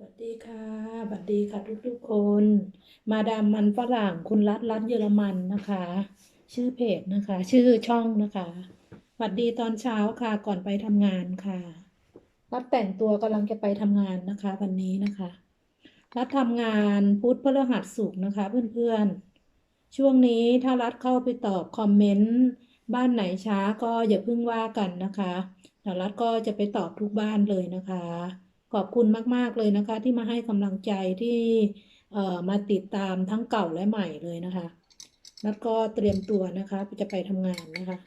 สวัสดีค่ะสวัสดีค่ะทุกๆคน มาดามมันฝรั่งคุณรัฐรัฐเยอรมันนะคะ ชื่อเพจนะคะ ชื่อช่องนะคะสวัสดีตอนเช้าค่ะ ก่อนไปทำงานค่ะรัฐแต่งตัวกำลังจะไปทำงานนะคะ วันนี้นะคะรัฐทำงานพุธพฤหัสศุกนะคะ เพื่อนๆ ช่วงนี้ถ้ารัฐเข้าไปตอบคอมเมนต์บ้านไหนช้าก็อย่าเพิ่งว่ากันนะคะแต่รัฐก็จะไปตอบทุกบ้านเลยนะคะ ขอบคุณมาก ๆ เลยนะคะ ที่มาให้กำลังใจที่มาติดตามทั้งเก่าและใหม่เลยนะคะ แล้วก็เตรียมตัวนะคะจะไปทำงานนะคะ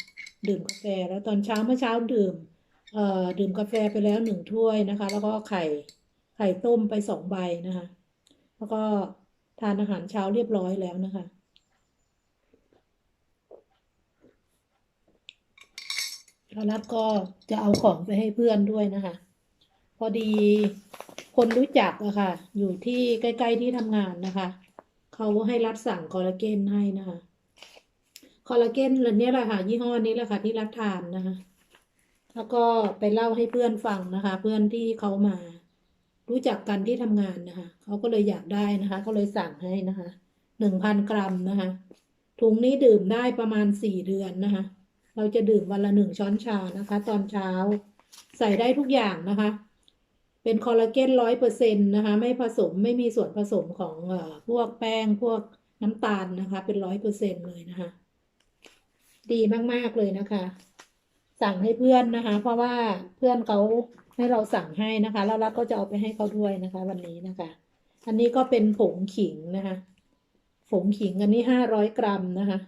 ดื่มกาแฟแล้วตอนเช้าเมื่อเช้าดื่มดื่มกาแฟไปแล้วหนึ่งถ้วยนะคะ แล้วก็ไข่ไข่ต้มไปสองใบนะคะ แล้วก็ทานอาหารเช้าเรียบร้อยแล้วนะคะแล้วรัฐก็จะเอาของไปให้เพื่อนด้วยนะคะ พอดีคนรู้จักอะค่ะ อยู่ที่ใกล้ ๆที่ทำงานนะคะ เขาให้รัฐสั่งคอลลาเจนให้นะคะ คอลลาเจนเหล่านี้แหละค่ะ ยี่ห้อนี้แหละค่ะ ที่รัฐทานนะคะ แล้วก็ไปเล่าให้เพื่อนฟังนะคะ เพื่อนที่เขามา รู้จักกันที่ทำงานนะคะ เขาก็เลยอยากได้นะคะเขาเลยสั่งให้นะคะ หนึ่งพันกรัมนะคะ ถุงนี้ดื่มได้ประมาณสี่เดือนนะคะ เราจะดื่มวันละหนึ่งช้อนชานะคะ ตอนเช้า ใส่ได้ทุกอย่างนะคะ เป็นคอลลาเจนร้อยเปอร์เซ็นต์นะคะ ไม่ผสมไม่มีส่วนผสมของอพวกแป้งพวกน้ำตาลนะคะ เป็นร้อยเปอร์เซ็นต์เลยนะคะ ดีมาก ๆ เลยนะคะ สั่งให้เพื่อนนะคะ เพราะว่าเพื่อนเขาให้เราสั่งให้นะคะ แล้วรักก็จะเอาไปให้เขาด้วยนะคะ วันนี้นะคะ อันนี้ก็เป็นผงขิงนะคะ ผงขิงอันนี้ห้าร้อยกรัมนะคะ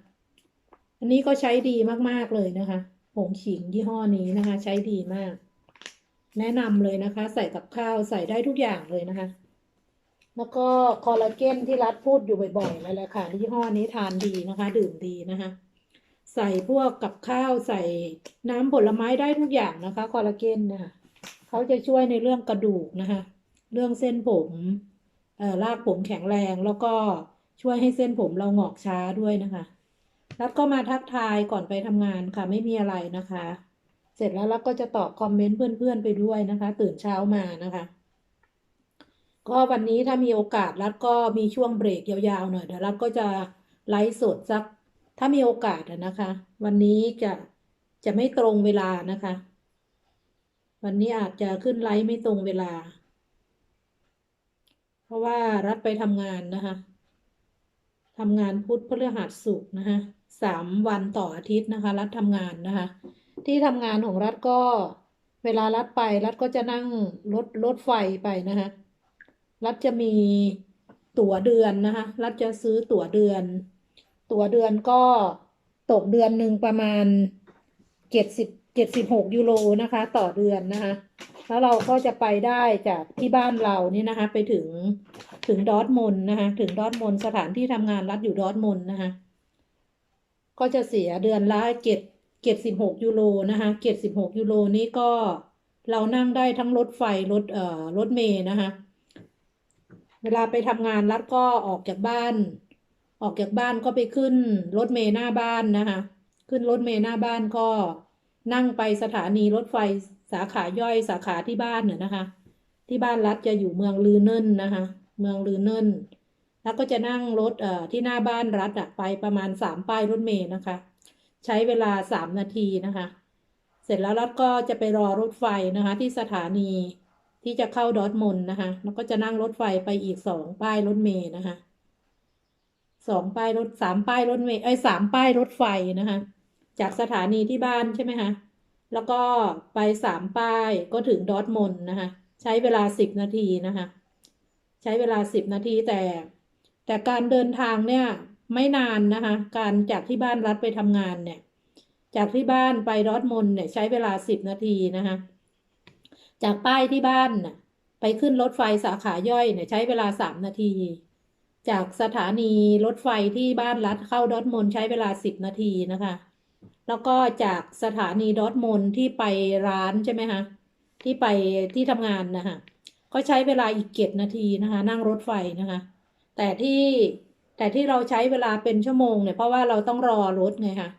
อันนี้ก็ใช้ดีมากๆเลยนะคะ ผงขิงยี่ห้อนี้นะคะ ใช้ดีมาก แนะนำเลยนะคะ ใส่กับข้าวใส่ได้ทุกอย่างเลยนะคะ แล้วก็คอลลาเจนที่รัฐพูดอยู่บ่อยๆนั่แหละค่ะยี่ห้อนี้ทานดีนะคะ ดื่มดีนะคะ ใส่พวกกับข้าวใส่น้ำผลไม้ได้ทุกอย่างนะคะคอลลาเจนนะคะเขาจะช่วยในเรื่องกระดูกนะคะ เรื่องเส้นผมเอ่อรากผมแข็งแรงแล้วก็ช่วยให้เส้นผมเราหงอกช้าด้วยนะคะ แล้วก็มาทักทายก่อนไปทำงานค่ะไม่มีอะไรนะคะ เสร็จแล้วเราก็จะตอบคอมเมนต์เพื่อนๆไปด้วยนะคะ ตื่นเช้ามานะคะ ก็วันนี้ถ้ามีโอกาสรัฐก็มีช่วงเบรกยาวๆหน่อยเดี๋ยวรัฐก็จะไลฟ์สดสัก ถ้ามีโอกาสนะคะ วันนี้จะจะไม่ตรงเวลานะคะ วันนี้อาจจะขึ้นไลฟ์ไม่ตรงเวลา เพราะว่ารัฐไปทำงานนะคะทำงานพุธพฤหัสศุกร์นะคะสามวันต่ออาทิตย์นะคะ รัฐทำงานนะคะ ที่ทำงานของรัฐก็เวลารัฐไปรัฐก็จะนั่งรถรถไฟไปนะคะรัฐจะมีตั๋วเดือนนะคะรัฐจะซื้อตั๋วเดือน ตั๋วเดือนก็ตกเดือนหนึ่งประมาณเจ็ดสิบเจ็ดสิบหกยูโรนะคะ ต่อเดือนนะคะแล้วเราก็จะไปได้จากที่บ้านเรานี่นะคะ ไปถึงถึงดอทมุนนะคะถึงดอทมุนสถานที่ทำงานรัฐอยู่ดอทมุนนะคะก็จะเสียเดือนละเจ็ด เจ็ดสิบหกยูโรนะคะเจ็ดสิบหกยูโรนี้ก็เรานั่งได้ทั้งรถไฟรถเอ่อรถเมล์นะคะ เวลาไปทำงานรัฐก็ออกจากบ้าน ออกจากบ้านก็ไปขึ้นรถเมล์หน้าบ้านนะคะ ขึ้นรถเมล์หน้าบ้านก็นั่งไปสถานีรถไฟสาขาย่อยสาขาที่บ้านเนี่ยนะคะ ที่บ้านรัฐจะอยู่เมืองลือเนินนะคะ เมืองลือเนินแล้วก็จะนั่งรถเอ่อที่หน้าบ้านรัฐอะไปประมาณสามป้ายรถเมล์นะคะ ใช้เวลาสามนาทีนะคะ เสร็จแล้วรัฐก็จะไปรอรถไฟนะคะ ที่สถานีที่จะเข้าดอทมน์นะคะ แล้วก็จะนั่งรถไฟไปอีกสองป้ายรถเมล์นะคะสองป้ายรถสามป้ายรถเมล์ไอ้สามป้ายรถไฟนะคะ จากสถานีที่บ้านใช่ไหมคะแล้วก็ไปสามป้ายก็ถึงดอทมน์นะคะ ใช้เวลาสิบนาทีนะคะ ใช้เวลาสิบนาทีแต่ แต่การเดินทางเนี่ย ไม่นานนะคะ การจากที่บ้านรัฐไปทำงานเนี่ย จากที่บ้านไปดอทมนเนี่ยใช้เวลาสิบนาทีนะคะ จากป้ายที่บ้านน่ะไปขึ้นรถไฟสาขาย่อยเนี่ยใช้เวลาสามนาที จากสถานีรถไฟที่บ้านรัฐเข้าดอทมนใช้เวลาสิบนาทีนะคะ แล้วก็จากสถานีดอทมนที่ไปร้านใช่ไหมคะที่ไปที่ทำงานนะคะก็ใช้เวลาอีกเจ็ดนาทีนะคะ นั่งรถไฟนะคะ แต่ที่ แต่ที่เราใช้เวลาเป็นชั่วโมงเนี่ยเพราะว่าเราต้องรอรถไงคะ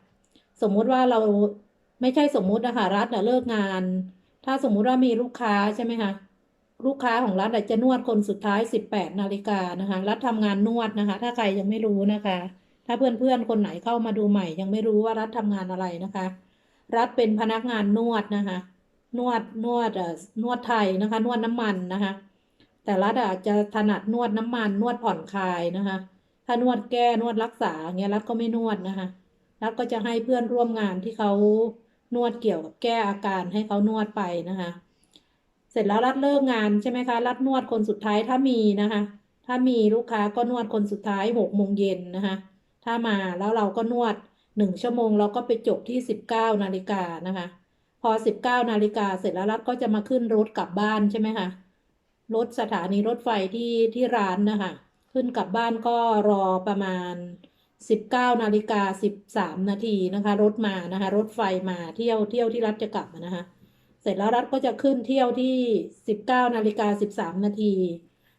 สมมุติว่าเราไม่ใช่สมมุตินะคะรัฐเลิกงาน ถ้าสมมุติว่ามีลูกค้าใช่ไหมคะลูกค้าของรัฐจจะนวดคนสุดท้าย 18นาฬิกานะคะรัฐทำงานนวดนะคะ ถ้าใครยังไม่รู้นะคะ ถ้าเพื่อนๆคนไหนเข้ามาดูใหม่ ยังไม่รู้ว่ารัฐทำงานอะไรนะคะ รัฐเป็นพนักงานนวดนะคะ นวดนวดเอ่อนวดไทยนะคะ นวดน้ำมันนะคะ แต่รัฐอาจจะถนัดนวดน้ำมันนวดผ่อนคลายนะคะ ถ้านวดแก้นวดรักษาเงี้ยรัฐก็ไม่นวดนะคะรัฐก็จะให้เพื่อนร่วมงานที่เขานวดเกี่ยวกับแก้อาการให้เขานวดไปนะคะ เสร็จแล้วรัฐเลิกงานใช่ไหมคะรัฐนวดคนสุดท้ายถ้ามีนะคะ ถ้ามีลูกค้าก็นวดคนสุดท้ายหกโมงเย็นนะคะถ้ามาแล้วเราก็นวดหนึ่งชั่วโมงเราก็ไปจบที่สิบเก้านาฬิกานะคะ พอสิบเก้านาฬิกาเสร็จแล้วรัฐก็จะมาขึ้นรถกลับบ้านใช่ไหมคะรถสถานีรถไฟที่ที่ร้านนะคะ ขึ้นกลับบ้านก็รอประมาณ 19นาฬิกา13 นาทีนะคะ รถมานะคะ รถไฟมาเที่ยวเที่ยวที่รัฐจะกลับนะคะ เสร็จแล้วรัฐก็จะขึ้นเที่ยวที่ 19นาฬิกา13 นาที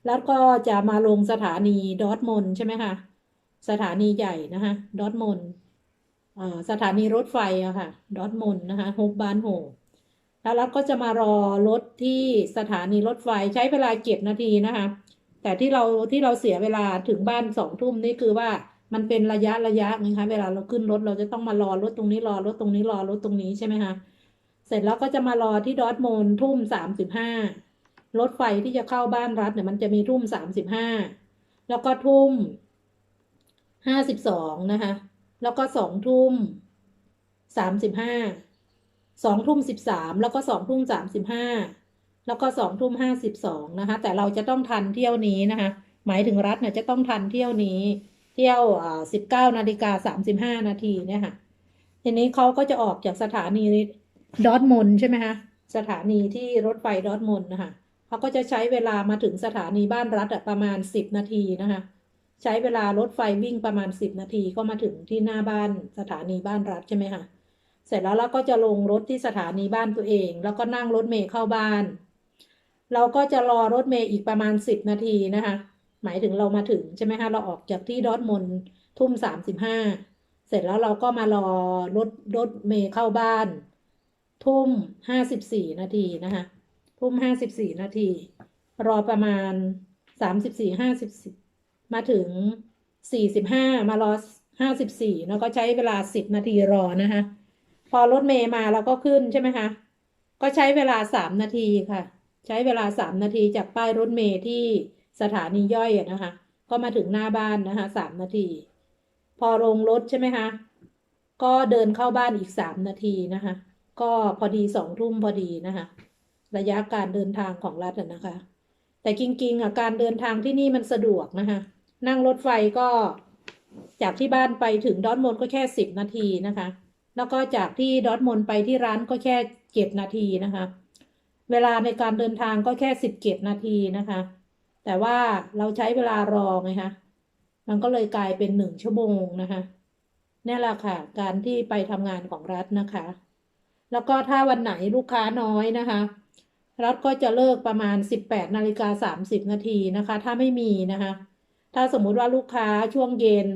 รัฐก็จะมาลงสถานีดอทมนใช่ไหมคะ สถานีใหญ่นะคะดอทมนด์เอ่อสถานีรถไฟอะค่ะดอทมนนะคะโฮบานโฮแล้วรัฐก็จะมารอรถที่สถานีรถไฟใช้เวลาเจ็ดนาทีนะคะ แต่ที่เราที่เราเสียเวลาถึงบ้านสองทุ่มนี่คือว่ามันเป็นระยะระยะไงคะเวลาเราขึ้นรถเราจะต้องมารอรถตรงนี้รอรถตรงนี้รอรถตรงนี้ใช่ไหมคะเสร็จแล้วก็จะมารอที่ดอร์ทมนทุ่มสามสิบห้ารถไฟที่จะเข้าบ้านรัฐเนี่ยมันจะมีทุ่มสามสิบห้าแล้วก็ทุ่มห้าสิบสองนะคะ แล้วก็สองทุ่มสามสิบห้าสองทุ่มสิบสามแล้วก็สองทุ่มสามสิบห้า แล้วก็สองทุ่มห้าสิบสองนะคะ แต่เราจะต้องทันเที่ยวนี้นะคะ หมายถึงรัฐเนี่ยจะต้องทันเที่ยวนี้ เที่ยวอ่าสิบเก้านาฬิกาสามสิบห้านาทีเนี่ยค่ะ ทีนี้เขาก็จะออกจากสถานีดอทมนใช่ไหมคะสถานีที่รถไฟดอทมนนะคะเขาก็จะใช้เวลามาถึงสถานีบ้านรัฐประมาณสิบนาทีนะคะ ใช้เวลารถไฟวิ่งประมาณสิบนาทีก็มาถึงที่หน้าบ้านสถานีบ้านรัฐใช่ไหมคะเสร็จแล้วเราก็จะลงรถที่สถานีบ้านตัวเอง แล้วก็นั่งรถเมล์เข้าบ้าน เราก็จะรอรถเมล์อีกประมาณสิบนาทีนะคะ หมายถึงเรามาถึงใช่ไหมคะ เราออกจากที่ดอทมนทุ่มสามสิบห้าเสร็จแล้วเราก็มารอรถรถเมล์เข้าบ้าน ทุ่มห้าสิบสี่นาทีนะคะ ทุ่มห้าสิบสี่นาที รอประมาณสามสิบสี่ห้าสิบมาถึงสี่สิบห้ามารอห้าสิบสี่แล้วก็ใช้เวลาสิบนาทีรอนะคะ พอรถเมย์มาเราก็ขึ้นใช่ไหมคะ ก็ใช้เวลาสามนาทีค่ะ ใช้เวลาสามนาทีจากป้ายรถเมย์ที่สถานีย่อยนะคะ ก็มาถึงหน้าบ้านนะคะสามนาที พอลงรถใช่ไหมคะก็เดินเข้าบ้านอีกสามนาทีนะคะ ก็พอดีสองทุ่มพอดีนะคะ ระยะการเดินทางของรัฐนะคะ แต่จริงๆอะการเดินทางที่นี่มันสะดวกนะคะ นั่งรถไฟก็จากที่บ้านไปถึงดอทมน์ก็แค่สิบนาทีนะคะ แล้วก็จากที่ดอทมน์ไปที่ร้านก็แค่เจ็ดนาทีนะคะ เวลาในการเดินทางก็แค่สิบเจ็ดนาทีนะคะ แต่ว่าเราใช้เวลารอไงคะมันก็เลยกลายเป็นหนึ่งชั่วโมงนะคะนี่แหละค่ะ การที่ไปทำงานของรัฐนะคะ แล้วก็ถ้าวันไหนลูกค้าน้อยนะคะ รัฐก็จะเลิกประมาณ 18นาฬิกา30นาทีนะคะ ถ้าไม่มีนะคะ ถ้าสมมุติว่าลูกค้าช่วงเย็น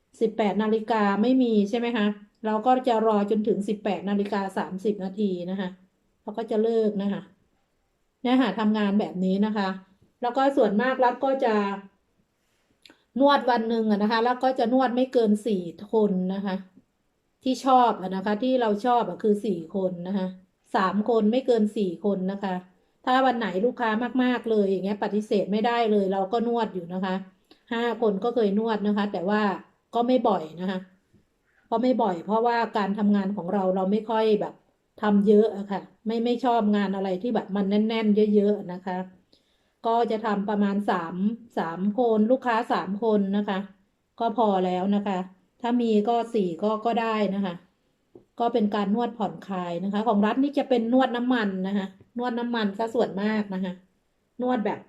18นาฬิกาไม่มีใช่ไหมคะเราก็จะรอจนถึง 18นาฬิกา30นาทีนะคะ เราก็จะเลิกนะคะเนี่ยค่ะทำงานแบบนี้นะคะ แล้วก็ส่วนมากรัฐก็จะนวดวันหนึ่งนะคะ แล้วก็จะนวดไม่เกินสี่คนนะคะ ที่ชอบนะคะ ที่เราชอบคือสี่คนนะคะสามคนไม่เกินสี่คนนะคะ ถ้าวันไหนลูกค้ามาก ๆ เลยอย่างเงี้ย ปฏิเสธไม่ได้เลย เราก็นวดอยู่นะคะห้าคนก็เคยนวดนะคะ แต่ว่าก็ไม่บ่อยนะคะก็ไม่บ่อย เพราะว่าการทำงานของเราเราไม่ค่อยแบบ ทำเยอะอะค่ะ ไม่ไม่ชอบงานอะไรที่แบบมันแน่น ๆ เยอะๆนะคะ ก็จะทำประมาณสามสามคนลูกค้าสามคนนะคะ ก็พอแล้วนะคะ ถ้ามีก็สี่ก็ก็ได้นะคะ ก็เป็นการนวดผ่อนคลายนะคะ ของรัฐนี่จะเป็นนวดน้ำมันนะคะ นวดน้ำมันซะส่วนมากนะคะ นวดแบบ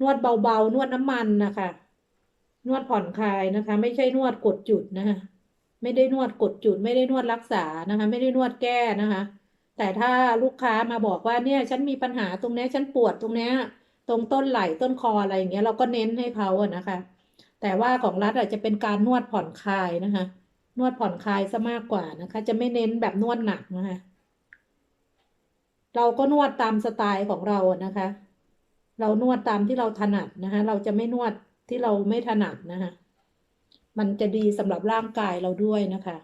นวดเบาๆ นวดน้ำมันนะคะ นวดผ่อนคลายนะคะ ไม่ใช่นวดกดจุดนะคะ ไม่ได้นวดกดจุด ไม่ได้นวดรักษานะคะ ไม่ได้นวดแก้นะคะ แต่ถ้าลูกค้ามาบอกว่าเนี่ยฉันมีปัญหาตรงนี้ฉันปวดตรงนี้ตรงต้นไหล่ต้นคออะไรอย่างเงี้ยเราก็เน้นให้เขาอะนะคะ แต่ว่าของรัฐอาจจะเป็นการนวดผ่อนคลายนะคะ นวดผ่อนคลายซะมากกว่านะคะ จะไม่เน้นแบบนวดหนักนะคะเราก็นวดตามสไตล์ของเราอะนะคะ เรานวดตามที่เราถนัดนะคะ เราจะไม่นวดที่เราไม่ถนัดนะคะ มันจะดีสำหรับร่างกายเราด้วยนะคะ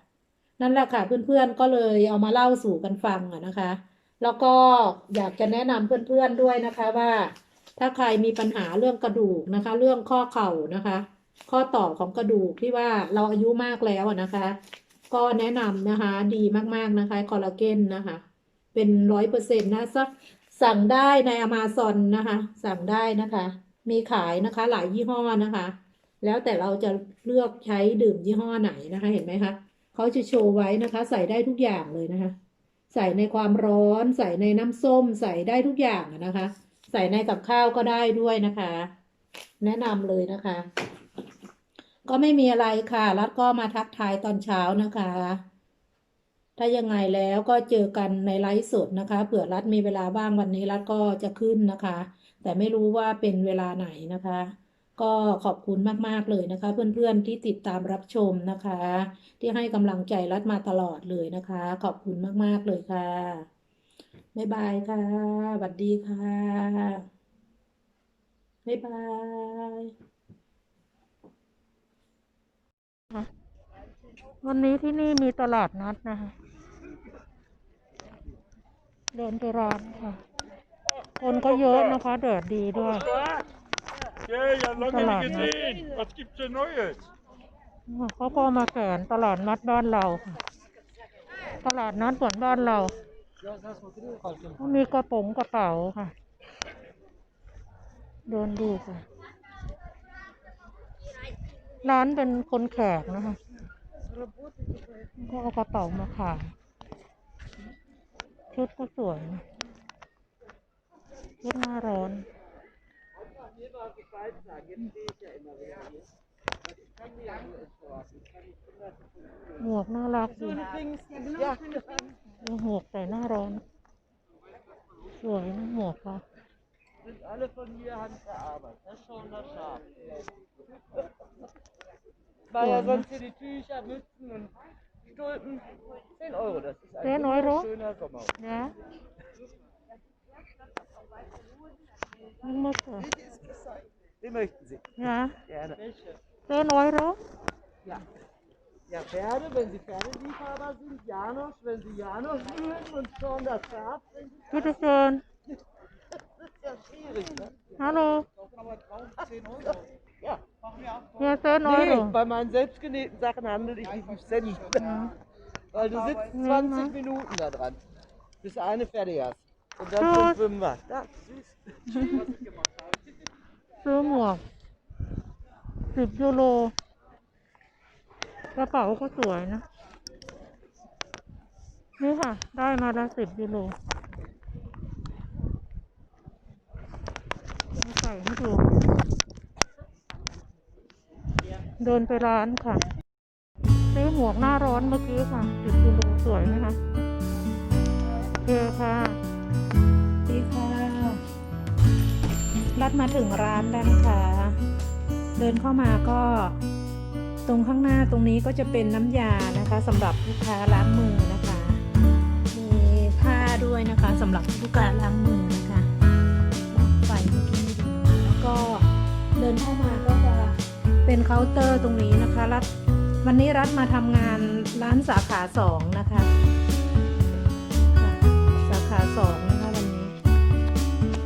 นั่นแหละค่ะเพื่อนๆก็เลยเอามาเล่าสู่กันฟังอะนะคะ แล้วก็อยากจะแนะนำเพื่อนๆด้วยนะคะว่า ถ้าใครมีปัญหาเรื่องกระดูกนะคะ เรื่องข้อเข่านะคะ ข้อต่อของกระดูกที่ว่าเราอายุมากแล้วนะคะ ก็แนะนำนะคะดีมากๆนะคะคอลลาเจนนะคะ เป็นร้อยเปอร์เซ็นต์นะสักสั่งได้ในอ m มซอนนะคะ สั่งได้นะคะ มีขายนะคะหลายยี่ห้อนะคะ แล้วแต่เราจะเลือกใช้ดื่มยี่ห้อไหนนะคะเห็นไหมคะ เขาจะโชว์ไว้นะคะ ใส่ได้ทุกอย่างเลยนะคะ ใส่ในความร้อน ใส่ในน้ำส้ม ใส่ได้ทุกอย่างนะคะ ใส่ในกับข้าวก็ได้ด้วยนะคะ แนะนำเลยนะคะ ก็ไม่มีอะไรค่ะ รัฐก็มาทักทายตอนเช้านะคะ ถ้ายังไงแล้วก็เจอกันในไลฟ์สดนะคะ เผื่อรัฐมีเวลาบ้างวันนี้รัฐก็จะขึ้นนะคะ แต่ไม่รู้ว่าเป็นเวลาไหนนะคะ ก็ขอบคุณมาก ๆ เลยนะคะ เพื่อนๆที่ติดตามรับชมนะคะ ที่ให้กำลังใจรัฐมาตลอดเลยนะคะ ขอบคุณมาก ๆ เลยค่ะ บ๊ายบายค่ะสวัสดีค่ะ บ๊ายบายวันนี้ที่นี่มีตลาดนัดนะคะ เดินไปร้านค่ะ คนก็เยอะนะคะแดดดีด้วย Ja, ja, lange Salat, nicht ne? gesehen. Was gibt's denn Neues? เขาก็มาแขวนตลาดนัดบ้านเราค่ะตลาดนัดเหมือนบ้านเรา มีกระป๋องกระเป๋าค่ะ เดินดูค่ะ ร้านเป็นคนแขกนะคะก็เอากระเป๋ามาขายชุดก็สวยนะชุดหน้าร้อน หมวกน่ารักดีหมวกใส่หน้าร้อน สวยนะหมวกค่ะ Sind alle von mir handgearbeitet. Das ist schon das Schaf. War ja sonst hier die Tücher, Mützen und Stulpen. 10 Euro, das ist ein 10 Euro? schöner Sommer. น ะนี่มาค่ะ Den möchten Sie. นะ Gerne. เต้น้อยเหรอ Ja. Ja, Pferde, wenn Sie Pferdeliebhaber sind, Janosch, wenn Sie Janosch mögen und schon das Schaf, wenn Sie พี่ทุกคน das ist ja schwierig, ne? ฮัลโหล Ja. เนี่ยเต้น้อยเหรอ Nee, bei meinen selbstgenähten Sachen handle ich nicht mit Cent. Weil du sitzt 20 Minuten da dran, bis du eine fertig hast. Und dann Ja. zum Fünfer. Ja, süß. ซื้อหมวกสิบยูโรกระเป๋าก็สวยนะ นี่ค่ะ ได้มาละสิบยูโรมาใส่ให้ดู เดินไปร้านค่ะ ซื้อหมวกหน้าร้อนเมื่อกี้ค่ะสิบยูโรสวยไหมคะโอเคค่ะ ดมาถึงร้านแล้วนะคะ เดินเข้ามาก็ตรงข้างหน้าตรงนี้ก็จะเป็นน้ำยานะคะสำหรับลูกค้าล้างมือนะคะ มีผ้าด้วยนะคะสำหรับลูกค้าล้างมือนะคะไฟเมื่อกี้แล้วก็เดินเข้ามาก็จะเป็นเคาน์เตอร์ตรงนี้นะคะรัดวันนี้รัดมาทำงานร้านสาขาสองนะคะค่ะสาขาสองนะคะวันนี้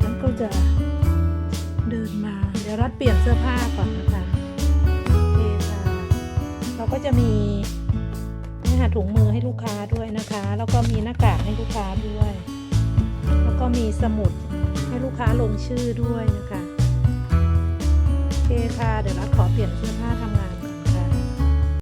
แล้วก็จะ เดินมา เดี๋ยวรัดเปลี่ยนเสื้อผ้าก่อนนะคะโอเคค่ะเราก็จะมีนี่ค่ะถุงมือให้ลูกค้าด้วยนะคะ แล้วก็มีหน้ากากให้ลูกค้าด้วย แล้วก็มีสมุดให้ลูกค้าลงชื่อด้วยนะคะโอเคค่ะ เดี๋ยวรัดขอเปลี่ยนเสื้อผ้าทำงาน